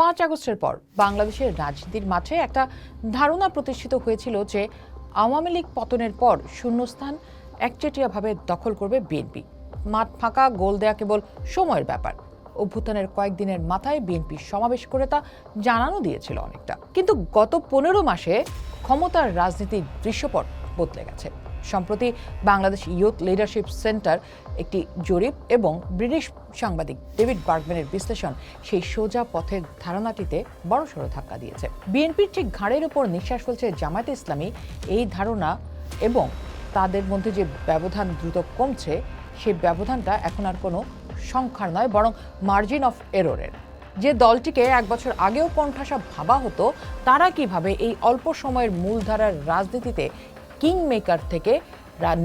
পাঁচ আগস্টের পর বাংলাদেশের রাজনীতির মাঠে একটা ধারণা প্রতিষ্ঠিত হয়েছিল যে আওয়ামী লীগ পতনের পর শূন্যস্থান একচেটিয়াভাবে দখল করবে বিএনপি। মাঠ ফাঁকা, গোল দেয়া কেবল সময়ের ব্যাপার। অভ্যুত্থানের কয়েকদিনের মাথায় বিএনপি সমাবেশ করে তা জানানো দিয়েছিল অনেকটা। কিন্তু গত পনেরো মাসে ক্ষমতার রাজনীতির দৃশ্যপট বদলে গেছে। সম্প্রতি বাংলাদেশ ইয়ুথ লিডারশিপ সেন্টার একটি জরিপ এবং ব্রিটিশ সাংবাদিক ডেভিড বার্গম্যানের বিশ্লেষণ সেই সোজা পথের ধারণাটিতে বড়সড় ধাক্কা দিয়েছে। বিএনপির ঠিক ঘাড়ের উপর নিঃশ্বাস ফেলছে জামায়াতে ইসলামী। এই ধারণা এবং তাদের মধ্যে যে ব্যবধান দ্রুত কমছে সেই ব্যবধানটা এখন আর কোনো সংখ্যার নয়, বরং মার্জিন অফ এররের যে দলটিকে এক বছর আগেও কণ্ঠাসা ভাবা হতো, তারা কীভাবে এই অল্প সময়ের মূলধারার রাজনীতিতে কিং মেকার থেকে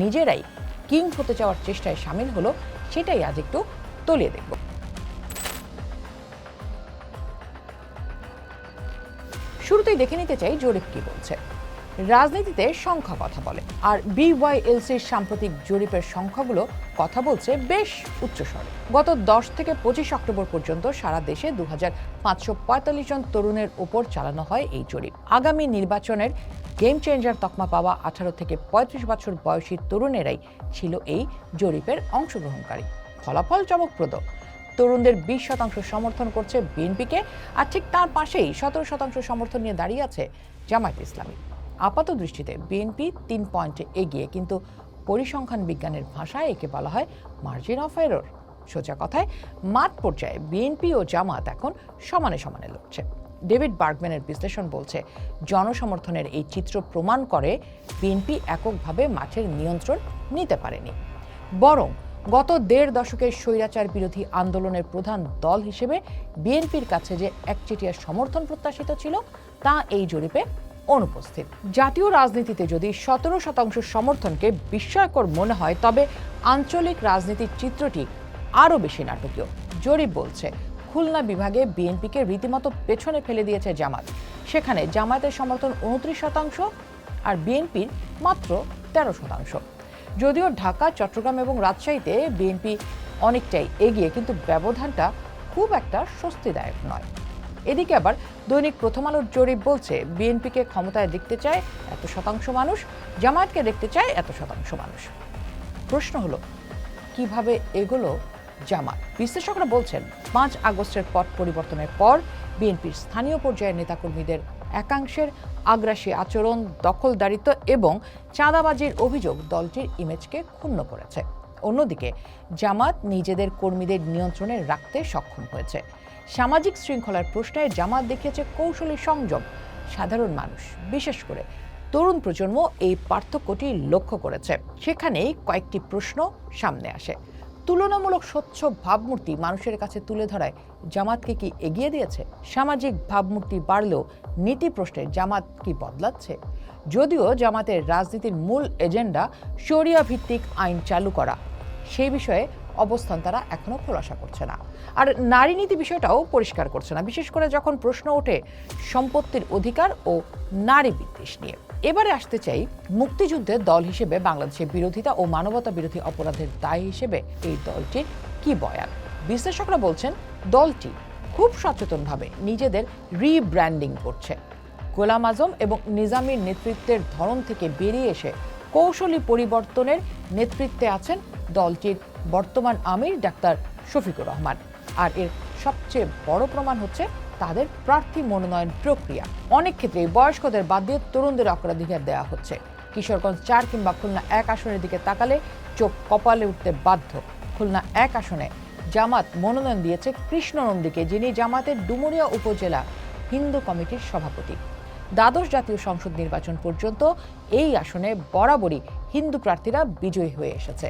নিজেরাই কিং হতে চাওয়ার চেষ্টায় সামিল হলো, সেটাই আজ একটু তলিয়ে দেখব। শুরুতেই দেখে নিতে চাই জরিপ কি বলছে। রাজনীতিতে সংখ্যা কথা বলে, আর বিওয়াইএলসির সাম্প্রতিক জরিপের সংখ্যাগুলো কথা বলছে বেশ উচ্চস্বরে। গত দশ থেকে পঁচিশ অক্টোবর পর্যন্ত সারা দেশে দু জন তরুণের ওপর চালানো হয় এই জরিপ। আগামী নির্বাচনের গেম চেঞ্জার তকমা পাওয়া আঠারো থেকে পঁয়ত্রিশ বছর বয়সী তরুণেরাই ছিল এই জরিপের অংশগ্রহণকারী। ফলাফল চমকপ্রদ। তরুণদের বিশ শতাংশ সমর্থন করছে বিএনপিকে, আর ঠিক তার পাশেই সতেরো শতাংশ সমর্থন নিয়ে দাঁড়িয়ে আছে জামায়াত ইসলামী। আপাত দৃষ্টিতে বিএনপি তিন পয়েন্টে এগিয়ে, কিন্তু পরিসংখ্যান বিজ্ঞানের ভাষায় একে বলা হয় মার্জিন অফ এরর সোজা কথায়, মাঠ পর্যায়ে বিএনপি ও জামাত এখন সমানে সমানে লড়ছে। ডেভিড বার্গম্যানের বিশ্লেষণ বলছে, জনসমর্থনের এই চিত্র প্রমাণ করে বিএনপি এককভাবে মাঠের নিয়ন্ত্রণ নিতে পারেনি। বরং গত দেড় দশকের স্বৈরাচার বিরোধী আন্দোলনের প্রধান দল হিসেবে বিএনপির কাছে যে একচেটিয়া সমর্থন প্রত্যাশিত ছিল, তা এই জরিপে অনুপস্থিত। জাতীয় রাজনীতিতে যদি সতেরো শতাংশ সমর্থনকে বিস্ময়কর মনে হয়, তবে আঞ্চলিক রাজনীতির চিত্রটি আরও বেশি নাটকীয়। জরিপ বলছে খুলনা বিভাগে বিএনপিকে রীতিমতো পেছনে ফেলে দিয়েছে জামাত। সেখানে জামায়াতের সমর্থন উনত্রিশ শতাংশ আর বিএনপির মাত্র তেরো শতাংশ। যদিও ঢাকা, চট্টগ্রাম এবং রাজশাহীতে বিএনপি অনেকটাই এগিয়ে, কিন্তু ব্যবধানটা খুব একটা স্বস্তিদায়ক নয়। এদিকে আবার দৈনিক প্রথম আলোর জরিপ বলছে, বিএনপিকে ক্ষমতায় দেখতে চায় এত শতাংশ মানুষ, জামায়াতকে দেখতে চায় এত শতাংশ মানুষ। প্রশ্ন হলো, কীভাবে এগুলো জামাত। বিশ্লেষকরা বলছেন, পাঁচ আগস্টের পট পরিবর্তনের পর বিএনপির স্থানীয় পর্যায়ের নেতাকর্মীদের একাংশের আগ্রাসী আচরণ, দখলদারিত্ব এবং চাঁদাবাজির অভিযোগ দলটির ইমেজকে ক্ষুণ্ণ করেছে। অন্যদিকে, জামাত নিজেদের কর্মীদের নিয়ন্ত্রণে রাখতে সক্ষম হয়েছে। সামাজিক শৃঙ্খলার প্রশ্নে জামাত দেখিয়েছে কৌশলী সংযম, সাধারণ মানুষ। বিশেষ করে, তরুণ প্রজন্ম এই পার্থক্যটি লক্ষ্য করেছে। সেখানেই কয়েকটি প্রশ্ন সামনে আসে। তুলনামূলক স্বচ্ছ ভাবমূর্তি মানুষের কাছে তুলে ধরায়, জামাতকে কি এগিয়ে দিয়েছে? সামাজিক ভাবমূর্তি বাড়লেও নীতি প্রশ্নে জামাত কি বদলাচ্ছে? যদিও জামাতের রাজনীতির মূল এজেন্ডা শরিয়া ভিত্তিক আইন চালু করা, সেই বিষয়ে অবস্থান তারা এখনও খোলাসা করছে না। আর নারী নীতি বিষয়টাও পরিষ্কার করছে না, বিশেষ করে যখন প্রশ্ন ওঠে সম্পত্তির অধিকার ও নারী বিদ্বেষ নিয়ে। এবারে আসতে চাই মুক্তিযুদ্ধের দল হিসেবে বাংলাদেশের বিরোধিতা ও মানবতা বিরোধী অপরাধের দায় হিসেবে এই দলটির কি বয়ান? বিশ্লেষকরা বলছেন, দলটি খুব সচেতনভাবে নিজেদের রিব্র্যান্ডিং করছে। গোলাম আজম এবং নিজামীর নেতৃত্বের ধরন থেকে বেরিয়ে এসে কৌশলী পরিবর্তনের নেতৃত্বে আছেন দলটির বর্তমান আমির ডাক্তার শফিকুর রহমান। আর এর সবচেয়ে বড় প্রমাণ হচ্ছে তাদের প্রার্থী মনোনয়ন প্রক্রিয়া। অনেক ক্ষেত্রে বয়স্কদের বাদ দিয়ে তরুণদের অগ্রাধিকার দেওয়া হচ্ছে। কিশোরগঞ্জ চার কিংবা খুলনা এক আসনের দিকে তাকালে চোখ কপালে উঠতে বাধ্য। খুলনা এক আসনে জামাত মনোনয়ন দিয়েছে কৃষ্ণ নন্দীকে, যিনি জামাতের ডুমুরিয়া উপজেলা হিন্দু কমিটির সভাপতি। দ্বাদশ জাতীয় সংসদ নির্বাচন পর্যন্ত এই আসনে বরাবরই হিন্দু প্রার্থীরা বিজয়ী হয়ে এসেছে।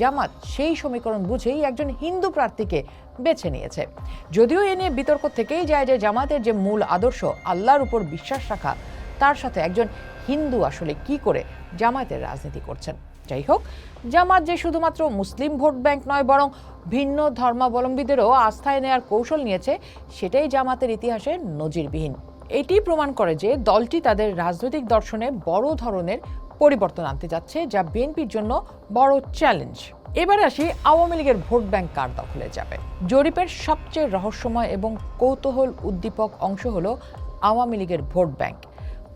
জামাত সেই সমীকরণ বুঝেই একজন হিন্দু প্রার্থীকে বেছে নিয়েছে। যদিও এ নিয়ে বিতর্ক থেকেই যায় যে জামাতের যে মূল আদর্শ আল্লাহর উপর বিশ্বাস রাখা, তার সাথে একজন হিন্দু আসলে কি করে জামায়াতের রাজনীতি করছেন। যাই হোক, জামাত যে শুধুমাত্র মুসলিম ভোট ব্যাংক নয়, বরং ভিন্ন ধর্মাবলম্বীদেরও আস্থায় নেয়ার কৌশল নিয়েছে, সেটাই জামাতের ইতিহাসে নজিরবিহীন। এটি প্রমাণ করে যে দলটি তাদের রাজনৈতিক দর্শনে বড় ধরনের পরিবর্তন আনতে যাচ্ছে, যা বিএনপির জন্য বড় চ্যালেঞ্জ। এবারে আসি আওয়ামী লীগের ভোট ব্যাংক কার দখলে যাবে? জরিপের সবচেয়ে রহস্যময় এবং কৌতূহল উদ্দীপক অংশ হলো আওয়ামী লীগের ভোট ব্যাংক।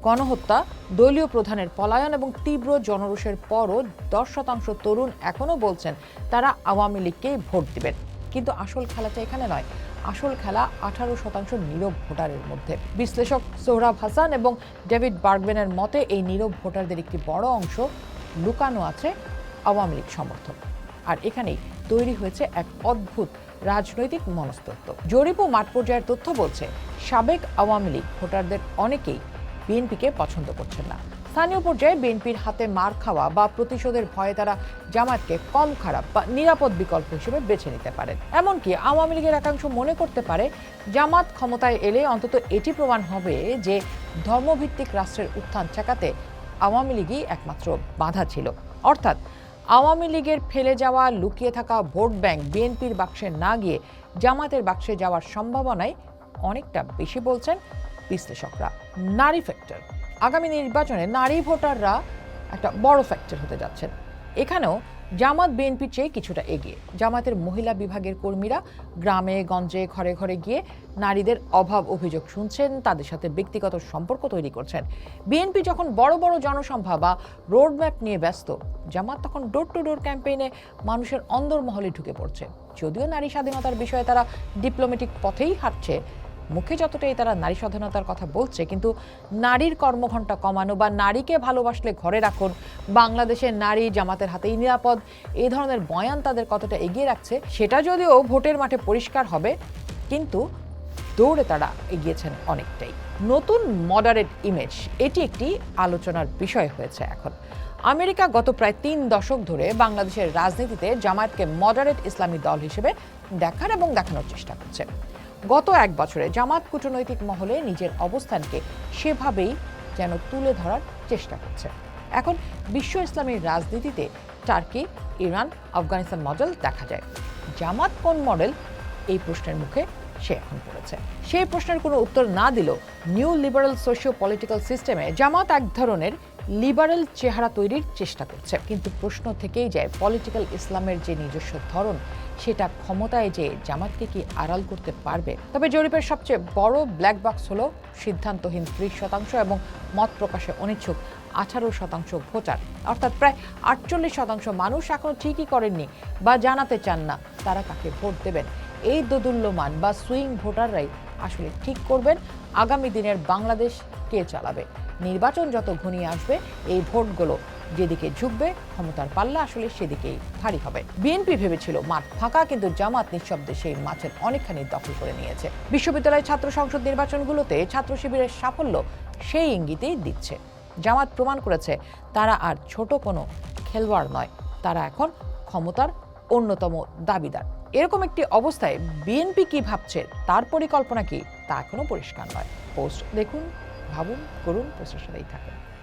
গণহত্যা, দলীয় প্রধানের পলায়ন এবং তীব্র জনরোষের পরও দশ শতাংশ তরুণ এখনও বলছেন তারা আওয়ামী লীগকেই ভোট দিবেন। কিন্তু আসল খেলাটা এখানে নয়। আসল খেলা আঠারো শতাংশ নীরব ভোটারের মধ্যে। বিশ্লেষক সোহরাব হাসান এবং ডেভিড বার্গবেনের মতে, এই নীরব ভোটারদের একটি বড় অংশ লুকানো আছে আওয়ামী লীগ সমর্থক। আর এখানেই তৈরি হয়েছে এক অদ্ভুত রাজনৈতিক মনস্তত্ত্ব জরিপ ও মাঠ পর্যায়ের তথ্য বলছে, সাবেক আওয়ামী লীগ ভোটারদের অনেকেই বিএনপিকে পছন্দ করছেন না। স্থানীয় পর্যায়ে বিএনপির হাতে মার খাওয়া বা প্রতিশোধের ভয়ে তারা জামাতকে কম খারাপ বা নিরাপদ বিকল্প হিসেবে বেছে নিতে পারেন। এমনকি আওয়ামী লীগের একাংশ মনে করতে পারে, জামাত ক্ষমতায় এলে অন্তত এটি প্রমাণ হবে যে ধর্মভিত্তিক রাষ্ট্রের উত্থান ঠেকাতে আওয়ামী লীগই একমাত্র বাধা ছিল। অর্থাৎ আওয়ামী লীগের ফেলে যাওয়া, লুকিয়ে থাকা ভোট ব্যাংক বিএনপির বাক্সে না গিয়ে জামাতের বাক্সে যাওয়ার সম্ভাবনায় অনেকটা বেশি বলছেন বিশ্লেষকরা। নারী ফ্যাক্টর। আগামী নির্বাচনে নারী ভোটাররা একটা বড় ফ্যাক্টর হতে যাচ্ছেন। এখানেও জামাত বিএনপির চেয়ে কিছুটা এগিয়ে। জামাতের মহিলা বিভাগের কর্মীরা গ্রামে, গঞ্জে, ঘরে ঘরে গিয়ে নারীদের অভাব অভিযোগ শুনছেন, তাদের সাথে ব্যক্তিগত সম্পর্ক তৈরি করছেন। বিএনপি যখন বড় বড় জনসভা বা রোডম্যাপ নিয়ে ব্যস্ত, জামাত তখন ডোর টু ডোর ক্যাম্পেইনে মানুষের অন্দরমহলে ঢুকে পড়ছে। যদিও নারী স্বাধীনতার বিষয়ে তারা ডিপ্লোম্যাটিক পথেই হাঁটছে মুখে যতটাই তারা নারী স্বাধীনতার কথা বলছে, কিন্তু নারীর কর্মঘণ্টা কমানো বা নারীকে ভালোবাসলে ঘরে রাখুন, বাংলাদেশের নারী জামাতের হাতেই নিরাপদ, এই ধরনের বয়ান তাদের কতটা এগিয়ে রাখছে সেটা যদিও ভোটের মাঠে পরিষ্কার হবে, কিন্তু দৌড়ে তারা এগিয়েছেন অনেকটাই। নতুন মডারেট ইমেজ এটি একটি আলোচনার বিষয় হয়েছে এখন। আমেরিকা গত প্রায় তিন দশক ধরে বাংলাদেশের রাজনীতিতে জামায়াতকে মডারেট ইসলামী দল হিসেবে দেখার এবং দেখানোর চেষ্টা করছে। গত এক বছরে জামাত কূটনৈতিক মহলে নিজের অবস্থানকে সেভাবেই যেন তুলে ধরার চেষ্টা করছে। এখন বিশ্ব ইসলামের রাজনীতিতে টার্কি, ইরান, আফগানিস্তান মডেল দেখা যায়। জামাত কোন মডেল? এই প্রশ্নের মুখে সে এখন পড়েছে। সেই প্রশ্নের কোনো উত্তর না দিলেও নিউ লিবারাল সোশিও পলিটিক্যাল সিস্টেমে জামাত এক ধরনের লিবারেল চেহারা তৈরির চেষ্টা করছে। কিন্তু প্রশ্ন থেকেই যায়, পলিটিক্যাল ইসলামের যে নিজস্ব ধরন, সেটা ক্ষমতায় যে জামাতকে কি আড়াল করতে পারবে? তবে জরিপের সবচেয়ে বড় ব্ল্যাক বক্স হলো সিদ্ধান্তহীন ত্রিশ শতাংশ এবং মত প্রকাশে অনিচ্ছুক আঠারো শতাংশ ভোটার। অর্থাৎ প্রায় আটচল্লিশ শতাংশ মানুষ এখনও ঠিকই করেননি বা জানাতে চান না তারা কাকে ভোট দেবেন। এই দোদুল্যমান বা সুইং ভোটাররাই আসলে ঠিক করবেন আগামী দিনের বাংলাদেশ কে চালাবে? নির্বাচন যত ঘনিয়ে আসবে, এই ভোটগুলো যেদিকে ঝুঁকবে, ক্ষমতার পাল্লা আসলে সেদিকেই ভারী হবে। বিএনপি ভেবেছিল মাঠ ফাঁকা, কিন্তু জামাত নিঃশব্দে সেই মাঠের অনেকখানি দখল করে নিয়েছে। বিশ্ববিদ্যালয় ছাত্র সংসদ নির্বাচনগুলোতে ছাত্র শিবিরের সাফল্য সেই ইঙ্গিতেই দিচ্ছে। জামাত প্রমাণ করেছে, তারা আর ছোট কোনো খেলোয়াড় নয়, তারা এখন ক্ষমতার অন্যতম দাবিদার। এরকম একটি অবস্থায় বিএনপি কি ভাবছে, তার পরিকল্পনা কি, তা এখনও পরিষ্কার নয়। পোস্ট দেখুন ভাবুন করুন প্রশ্নশালেই সাথেই থাকুন।